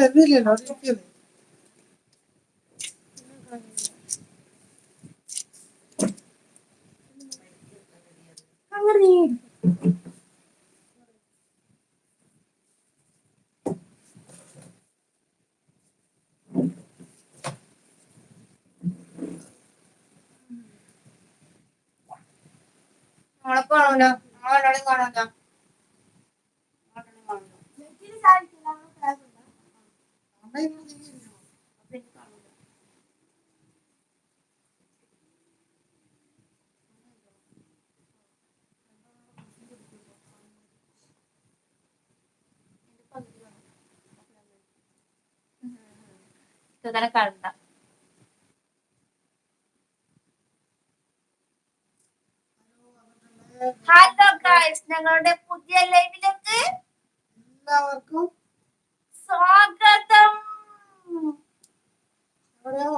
വരുന്നില്ലല്ലോ അവിടെ ഇരിക്കല്ലേ അങ്ങനെ നമ്മളെ കാണൂല ഇതങ്ങനെ കണ്ട ഹലോ ഗായ്സ് ഞങ്ങളുടെ പുതിയ ലൈവിലേക്ക് എല്ലാവർക്കും സ്വാഗതം. എവിടെയോ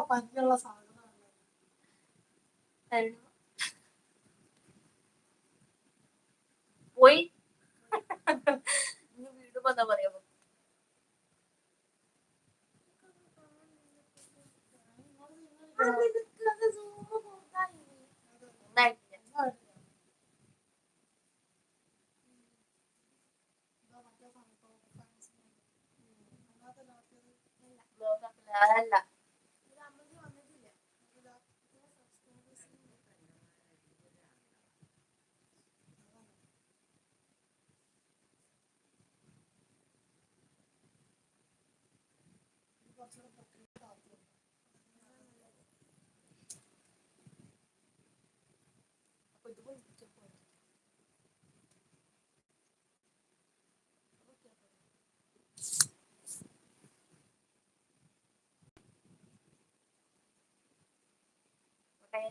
പോയി. വീട് വന്നാ പറയാ. അല്ല അപ്പൊ ഇത് പൊളിപ്പിച്ചാ പോരെ.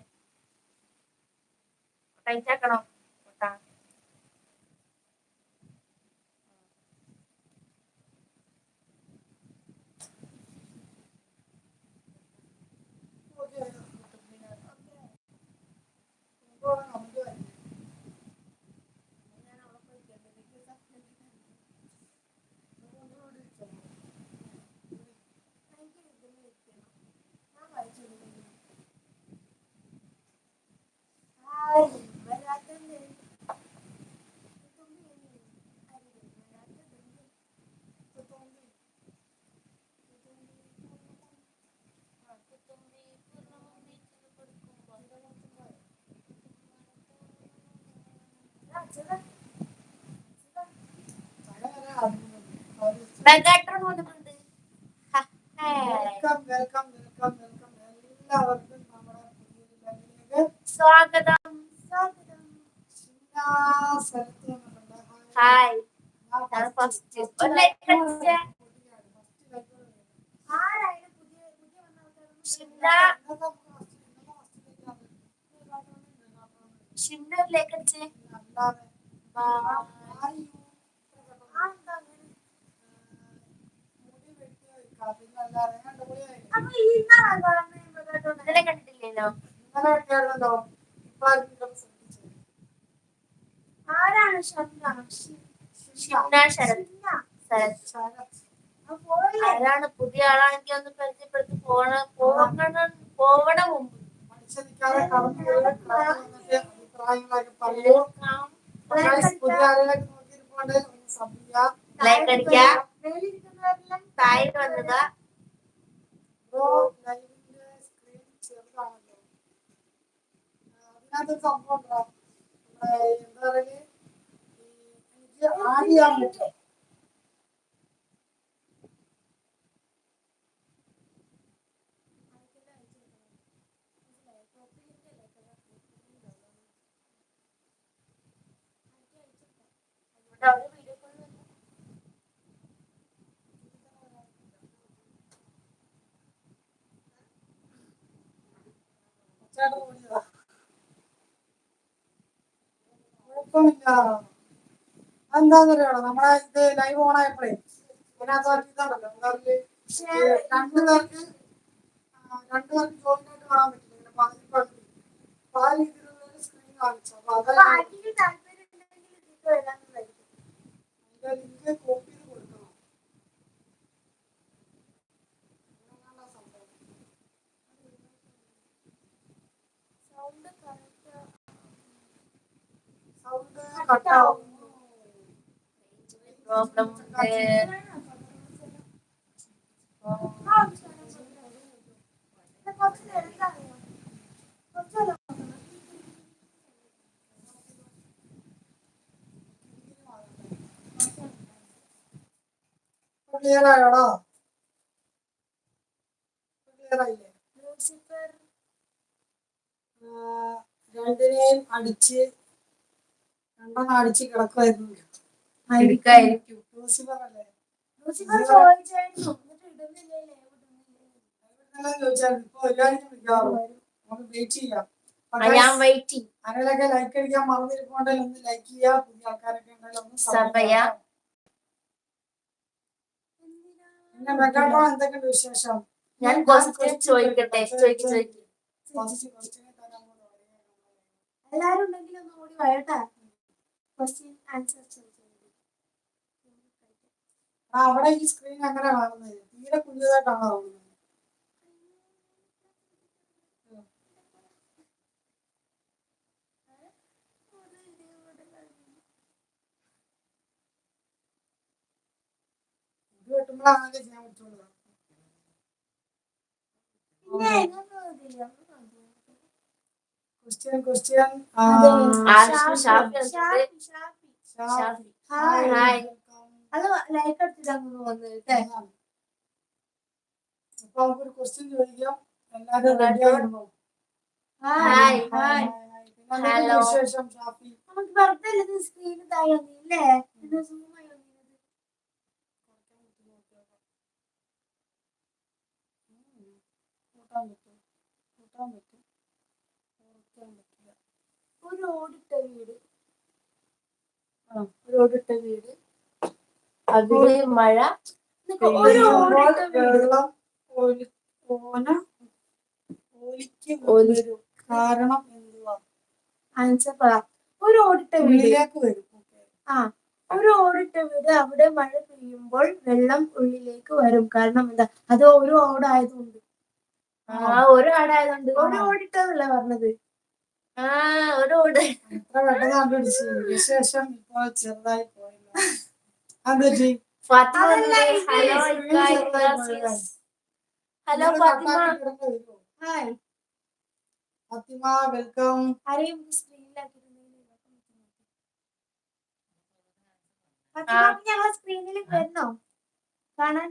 സ്വാഗതം. ഹായ് ഫസ്റ്റ് first ഒരു ലൈക്ക് live അടിച്ചേ കണ്ടിട്ടില്ലല്ലോ. ആരാണ്. ആരാണ് പുതിയ ആളാണെങ്കിൽ ഒന്ന് പരിചയപ്പെടുത്തി പോണ പോകണം പോവണ മുമ്പ് ലൈക്ക് നിൽക്കാതെ അടിക്കുക താഴെ വന്നുക അതിനകത്തൊരു സംഭവം? എന്താ പറയൽ? എനിക്ക് ആഡ് പറ്റും. അതെന്താന്നറിയാമോ നമ്മളെ ഇത് ലൈവ് ഓൺ ആയപ്പോഴേ ഇതിനകത്ത് ഇതാണല്ലോ എന്താ? രണ്ട് പേർക്ക് രണ്ട് പേർക്ക് ജോയിൻ ആയിട്ട് കാണാൻ പറ്റില്ല ഇങ്ങനെ പകുതി പകുതി അപ്പൊ ആ രീതിയിലുള്ള സ്ക്രീൻ കാണിച്ചു. അപ്പൊ അപ്പൊ അതാ ആർക്കെങ്കിലും താല്പര്യം ഉണ്ടെങ്കിൽ ഇതിൽ വരാന്നുള്ളതായിരിക്കും അതിന്റെ ലിങ്ക് കോപ്പി കട്ടാവും പ്രോബ്ലം ഉണ്ട് ക്ലിയർ ആയോടാ ക്ലിയർ ആയില്ലേ ആ, രണ്ടിനെയും അടിച്ച് അടിച്ച് കിടക്കുമായിരുന്നു ആയിരിക്കും ലൂസിഫർ അല്ലേ ചോദിച്ചായിരുന്നു എവിടുന്നെല്ലാം ചോദിച്ചാൽ ഇപ്പൊ എല്ലാവരും വിളിക്കാറും നമുക്ക് വെയിറ്റ് ചെയ്യാം. ഞാൻ ആരെങ്കിലൊക്കെ ലൈക്ക് അടിക്കാൻ മറന്നിരിക്കുന്നുണ്ടെങ്കിൽ ഒന്ന് ലൈക്ക് ചെയ്യുക പുതിയ ആൾക്കാരൊക്കെ ഉണ്ടെങ്കിൽ ഒന്ന്. പിന്നെ എന്തൊക്കെയുണ്ട് വിശേഷം? ഞാൻ ചോദിക്കട്ടെ? ചോദിക്കും എല്ലാരും ഉണ്ടെങ്കിൽ ഒന്ന് ഓടി വരട്ടെ. ക്വസ്റ്റ്യൻ ആൻസർ അവിടെ ഈ സ്ക്രീൻ അങ്ങനെ കാണുന്നത് തീരെ പുതിയതായിട്ടാണ് തോന്നുന്നത്? ഇത് വെട്ടുമ്പോഴാണല്ലോ ചെയ്യാൻ പറ്റുള്ളൂ. ക്വസ്റ്റ്യൻ ക്വസ്റ്റ്യൻ അത് ലൈക്ക് അടിച്ചിട്ട് അങ്ങ് വന്നിട്ട് അപ്പൊ നമുക്കൊരു ക്വസ്റ്റ്യൻ ചോദിക്കാം. എല്ലാവരും റെഡി ആയിരുന്നു. വിശേഷം ഷാഫി? നമുക്ക് വെറുതെ സ്ക്രീൻ താഴെ വന്നില്ലേ കൂട്ടാൻ പറ്റും. കൂട്ടാൻ പറ്റും. ഒരു ഓടിട്ട വീട്. ഒരു ഓടിട്ട വീട്. അവിടെ മഴ. ഒരു പെയ്യുമ്പോൾ ഓടിട്ട വീട്. വെള്ളം ഒലി ഓന ഒലിക്ക് ഒലി. കാരണം എന്തുവാ? ആൻസർ പറ ഒരു ഓടിട്ട വീട്. ഉള്ളിലേക്ക് വരും. Okay. ഒരു ഓടിട്ട വീട്. അവിടെ മഴ പെയ്യുമ്പോൾ വെള്ളം ഉള്ളിലേക്ക് വരും. കാരണം എന്താ? അത് ഒരു ഓടായതുകൊണ്ട്. ആ. ഒരു ആടായതുകൊണ്ട് ഒരു ഓടിട്ടതല്ല പറഞ്ഞത്? വിശേഷം ഇപ്പോൾ ചെറുതായി പോയല്ലോ അതെറ്റി ഹലോ ഫാത്തിമ. വെൽക്കം. ഞങ്ങൾ സ്ക്രീനിൽ വരുന്നോ? കാണാൻ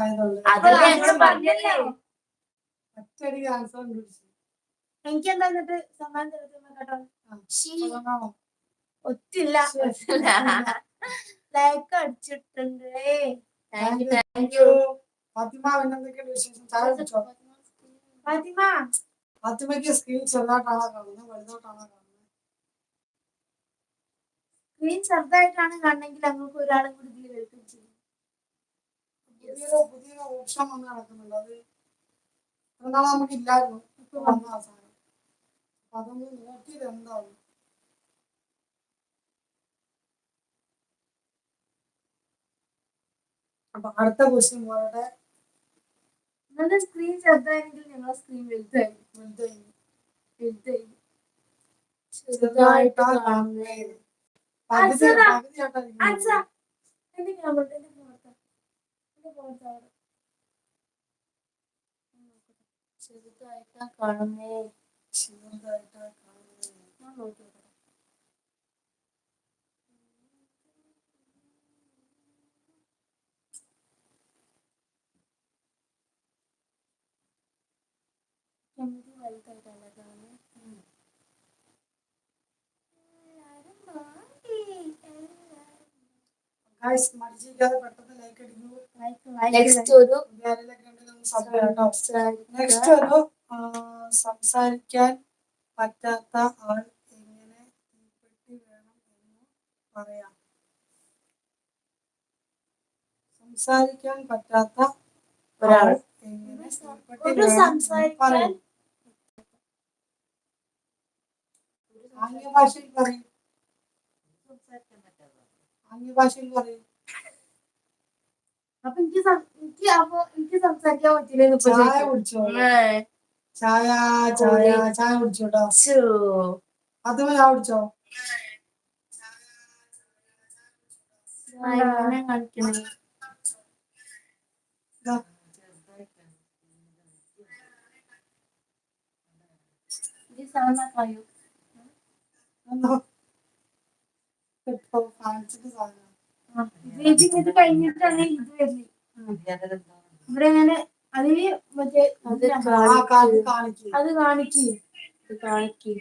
ആയതുകൊണ്ട്. അതല്ലേ ഞങ്ങൾ പറഞ്ഞല്ലേ? ഒറ്റയടി ആൻസർ കണ്ടുപിടിച്ചു എനിക്ക് എന്താ എന്നിട്ട് സമ്മാനം തരുന്നത് കേട്ടോ? ഒത്തില്ല. ലൈക്ക് അടിച്ചിട്ടുണ്ട്. ഫാത്തിമ പിന്നെന്തൊക്കെയുണ്ട് വിശേഷം? ചായ കുടിച്ചോ? ഫാത്തിമ. ഫാത്തിമയ്ക്ക് സ്ക്രീൻ ചെറുതായിട്ടാണോ കാണുന്നത്? വലുതായിട്ടാണോ കാണുന്നത്? സ്ക്രീൻ ചെറുതായിട്ടാണ് കാണണമെങ്കിൽ അങ്ങോട്ട് ഒരാളും കൂടി ഇതിൽ വെൽക്കം ചെയ്യും. പുതിയ ഓപ്ഷൻ വന്ന് നടക്കുന്നുണ്ട്. അത് എന്നാണ് നമുക്ക് ഇല്ലായിരുന്നു ഇപ്പൊ വന്ന അവസാനം അപ്പൊ അതൊന്ന് നോക്കിയത് എന്താണ് അപ്പൊ അടുത്ത ക്വസ്റ്റ്യൻ പോകട്ടെ. നിങ്ങളുടെ സ്ക്രീൻ ചെറുതായെങ്കിൽ ഞങ്ങളുടെ സ്ക്രീൻ വലുതായി വലുതായി. വലുതായി. ചെറുതായിട്ടാ കാണുന്നത്. പകുതി. പകുതിയായിട്ടാ ചെറുതായിട്ടാ കാണുന്നേ ചെറുതായിട്ടാ കാണുന്നത് ഞാൻ നോക്കി ക്യാമറ വലുതായിട്ടല്ല കാണുന്നത് എല്ലാരും മാറി. എല്ലാരും ഗായ്സ് മടിച്ചിരിക്കാതെ പെട്ടെന്ന് ലൈക്ക് അടിക്കൂ like, like, നെക്സ്റ്റ് ഒരു സബ് ചെയ്യാം നെക്സ്റ്റ് ഒരു സംസാരിക്കാൻ പറ്റാത്ത ആൾ എങ്ങനെ തീപ്പെട്ടി വേണം എന്ന് പറയാം. സംസാരിക്കാൻ പറ്റാത്ത ഒരാൾ. എങ്ങനെ തീപ്പെട്ടി വേണം പറയും. ആംഗ്യ ഭാഷയിൽ പറയും. ആംഗ്യ ഭാഷയിൽ പറയും. അപ്പൊ എനിക്ക് സം- എനിക്ക് അപ്പൊ എനിക്ക് സംസാരിക്കാൻ പറ്റില്ലെന്ന് ചായ. കുടിച്ചോ? ചായ ചായ ചായ കുടിച്ചോ കേട്ടോ ശ്ശോ. അതും ചായ കുടിച്ചോ? സാധനം. ഇത് കഴിഞ്ഞിട്ടാണ് ഇത് വരുന്നത്. ഇവിടെ ഇങ്ങനെ അതിൽ മറ്റേ അത് കാണിക്ക്. അത് കാണിക്ക്.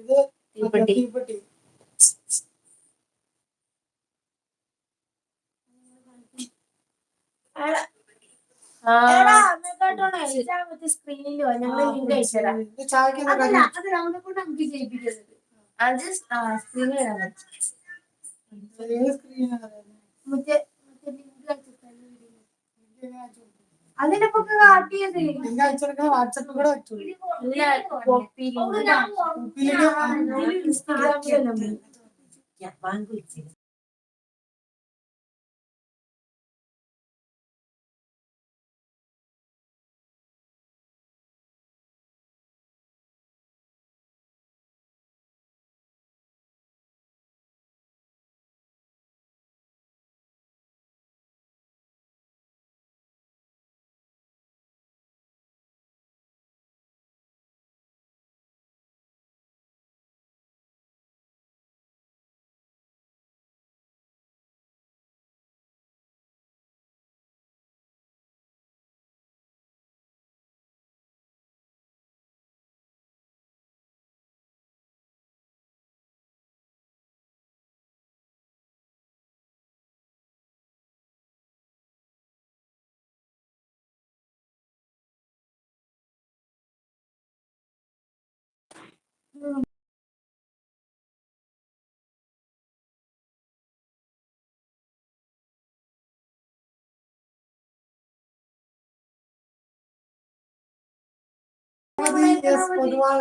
ഇത് തീപ്പെട്ടി. ആ. സ്ക്രീനിലോ ഞങ്ങൾ ലിങ്ക് അയച്ചുതരാം ഇത് ചായക്ക് എന്താ അതല്ല കടി? അത് നമ്മളെ കൊണ്ട് നമുക്ക് അത് ആ സ്ക്രീനിൽ വരാൻ പറ്റും ഏത് സ്ക്രീനാണ് അത്? മറ്റേ മറ്റേ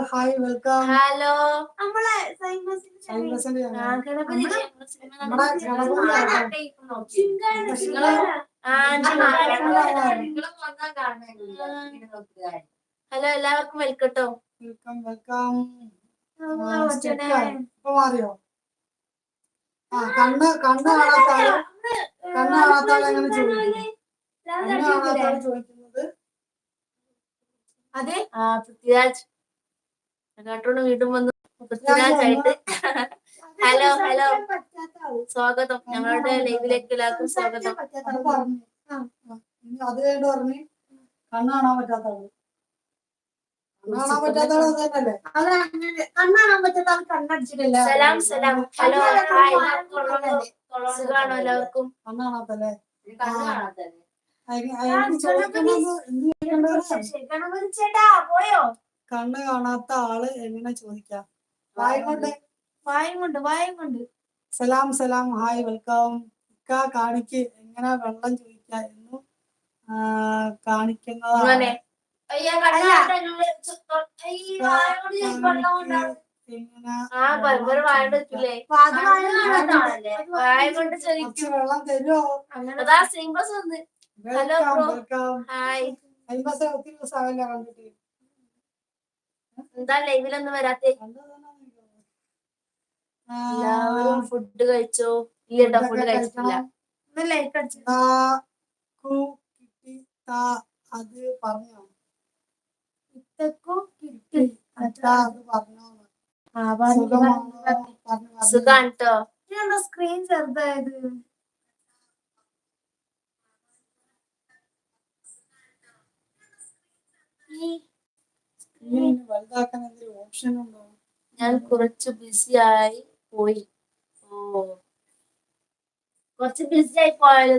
ഹായ് വെൽക്കം ഹലോ നമ്മളെ. ഹലോ എല്ലാവർക്കും വെൽക്കട്ടോ വെൽക്കം വെൽക്കം ഇപ്പൊ മാറിയോ? ആ കണ്ണ് കണ്ണ് കാണാത്ത ആൾ. കണ്ണ് കാണാത്ത ആൾ എങ്ങനെ ചോദിക്കും? കണ്ണ് കാണാത്ത ആൾ ചോദിക്കുന്നത്? അതെ? പൃഥ്വിരാജ്. കാട്ടോണ്ട് വീണ്ടും വന്നു. പൃഥ്വിരാജ് ആയിട്ട്. Hello hello. സ്വാഗതം. ഞങ്ങളുടെ ലൈവിലേക്ക് എല്ലാവർക്കും സ്വാഗതം. അത് പറഞ്ഞു. അത് കഴിഞ്ഞിട്ട് പറഞ്ഞു കണ്ണ് കാണാൻ പറ്റാത്ത ആൾ. കാണാൻ പറ്റാത്ത ആൾ അത് തന്നെയല്ലേ അത് അങ്ങനെ കണ്ണാണാൻ പറ്റാത്ത ആൾ കണ്ണടിച്ചിട്ടില്ല. സലാം സലാം. Hello hi. സുഖാണോ എല്ലാവർക്കും? കണ്ണ് കാണാത്ത ആൾ എങ്ങനെ ചോദിക്കാം? വായ കൊണ്ട് വായും കൊണ്ട്. വായും കൊണ്ട് സലാം സലാം. Hi welcome. ഇക്ക കാണിക്ക് എങ്ങനെ വെള്ളം ചോദിക്ക എന്നും കാണിക്കുന്നതാണ്. എന്താ ലൈവിലൊന്നും വരാത്തെ? എല്ലാവരും ഫുഡ് കഴിച്ചോ? ഇല്ലട്ടോ ഫുഡ് കഴിച്ചിട്ടില്ല. അത് പറഞ്ഞോ ഇത്തക്കും കിട്ടി അതാ അത് പറഞ്ഞോ ആ പറഞ്ഞു സുഖമാണോ പറഞ്ഞു പറഞ്ഞു. സുഖാണ് സ്ക്രീൻ ചെറുതായത്? ഓപ്ഷൻ ഉണ്ടോ? ഞാൻ കുറച്ച് ബിസി ആയി പോയി. ഓ. കുറച്ച് ബിസി ആയി പോയാലോ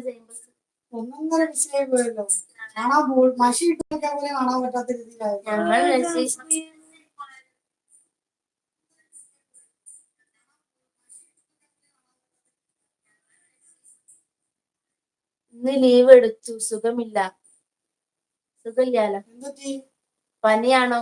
ഒന്നൊന്നര ആയി പോയല്ലോ. കാണാൻ മഷി ഇട്ടൊക്കെ പോലെ കാണാൻ പറ്റാത്ത രീതിയിലായി. ഇന്ന് ലീവ് എടുത്തു. സുഖമില്ല. സുഖമില്ലല്ലോ. പനിയാണോ?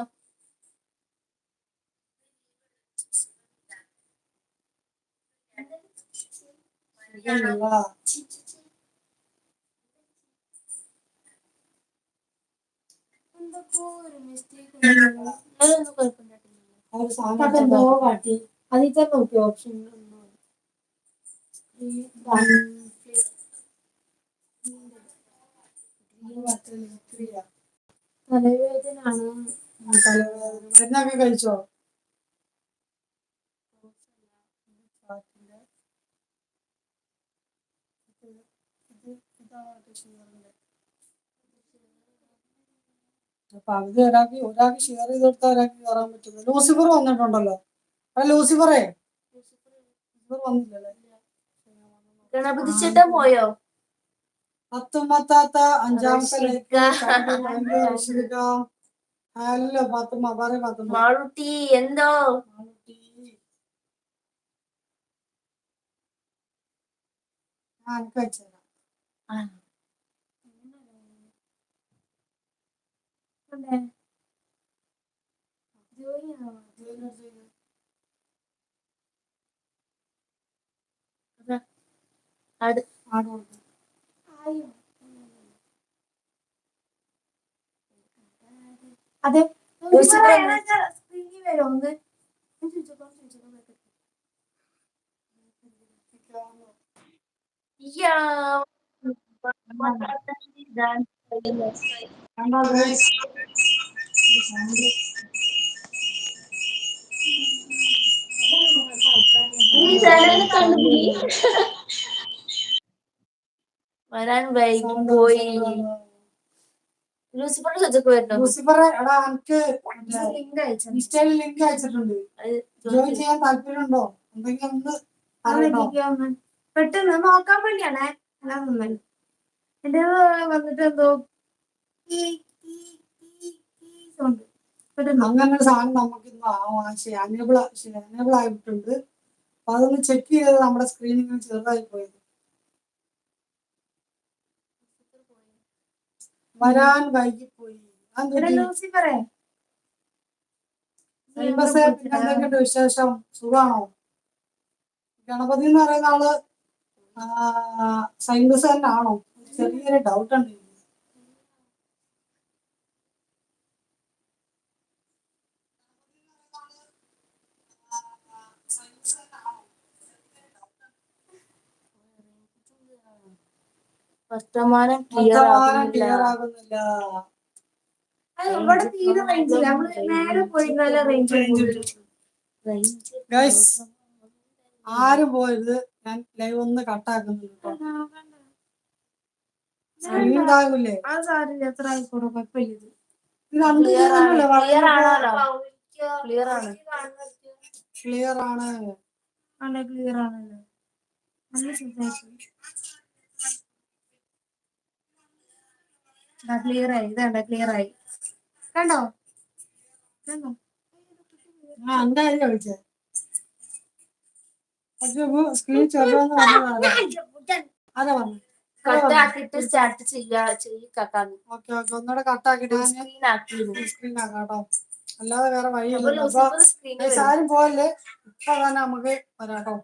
അതിൽ തന്നെ നോക്കിയ? ഓപ്ഷൻ തലവേദന കഴിച്ചോ അപ്പൊ അത് ഒരാൾക്ക് ഒരാൾക്ക് ഷെയർ ചെയ്ത് കൊടുത്താൽ ഒരാൾക്ക് കയറാൻ പറ്റുന്നു ലൂസിഫർ വന്നിട്ടുണ്ടല്ലോ അല്ല ലൂസിഫറേ ലൂസിഫർ വന്നില്ലല്ലേ ഗണപതി ചേട്ടൻ പോയോ? റഷിക. റഷിക. ഹലോ പത്തുമ്മ പറയ പത്തുമ്മ മാളുട്ടി എന്തോ? ഞാൻ അതെ ലൂസിഫർ സ്ക്രീനിൽ വരും ഒന്ന് ചോദിച്ചോക്കാം ചോദിച്ചോക്കാം യാ കണ്ടോ guys? വരാൻ വൈകി Sound പോയി sound. ലൂസിഫറിന്റെ ചോദിച്ചൊക്കെ വരണോ ലൂസിഫർ എടാ എനിക്ക് ലിങ്ക് അയച്ചു ഇൻസ്റ്റയിൽ ലിങ്ക് അയച്ചിട്ടുണ്ട്. ജോയിൻ ചെയ്യാൻ താല്പര്യമുണ്ടോ? എന്തെങ്കിലും ഒന്ന് അറിയണോ? പെട്ടെന്ന് നോക്കാൻ വേണ്ടിയാണേ. എന്റെ വന്നിട്ട് എന്തോ അങ്ങനെ ഒരു സാധനം നമുക്ക് ഇന്ന് അനേബിൾ അനേബിൾ ആയിട്ടുണ്ട്. അപ്പൊ അതൊന്ന് ചെക്ക് ചെയ്തത് നമ്മുടെ സ്ക്രീനിങ്ങിൽ ചെറുതായി പോയത് വരാൻ വൈകിപ്പോയി? ലൂസിഫറേ എന്തൊക്കെയുണ്ട് വിശേഷം? സുഖാണോ ഗണപതി എന്ന് പറയുന്ന ആൾ സൈൻബസ് തന്നെ ആണോ ചെറിയൊരു ഡൗട്ട് ഉണ്ട്. വർത്തമാനം ക്ലിയർ ആകുന്നില്ല. ഇവിടെ തീരെ റേഞ്ച് നമ്മൾ നേരെ പോയി നല്ല റേഞ്ച് Guys. ആരും പോയത് ഞാൻ ലൈവ് ഒന്ന് കട്ടാക്കുന്നുണ്ട് ഇതാകൂലേ ആ സാരില്ല എത്ര ആയിക്കോട്ടെ കുഴപ്പമില്ല. ക്ലിയർ ആണ്? ക്ലിയർ ആണ്? ക്ലിയർ ആണ്. നല്ല ക്ലിയർ ആണല്ലോ. നല്ല സംസാരിച്ചു ക്ലിയർ ആയി. ഇതാണ്ട ക്ലിയർ ആയി. കണ്ടോ? ആ സ്ക്രീൻ ചെറുതെന്ന് പറഞ്ഞതാണ് അതാ പറഞ്ഞു. കട്ടാക്കിട്ട് സ്റ്റാർട്ട് ചെയ്യാ ചെയ്യിക്കാന്ന് ഓക്കെ ഓക്കെ ഒന്നുകൂടെ കട്ടാക്കിട്ട് ഞാൻ സ്ക്രീൻ ആക്കി സ്ക്രീൻ അല്ലാതെ വേറെ വഴിയില്ല ആരും പോയല്ലേ ഇപ്പൊ തന്നെ നമുക്ക് വരാം കേട്ടോ.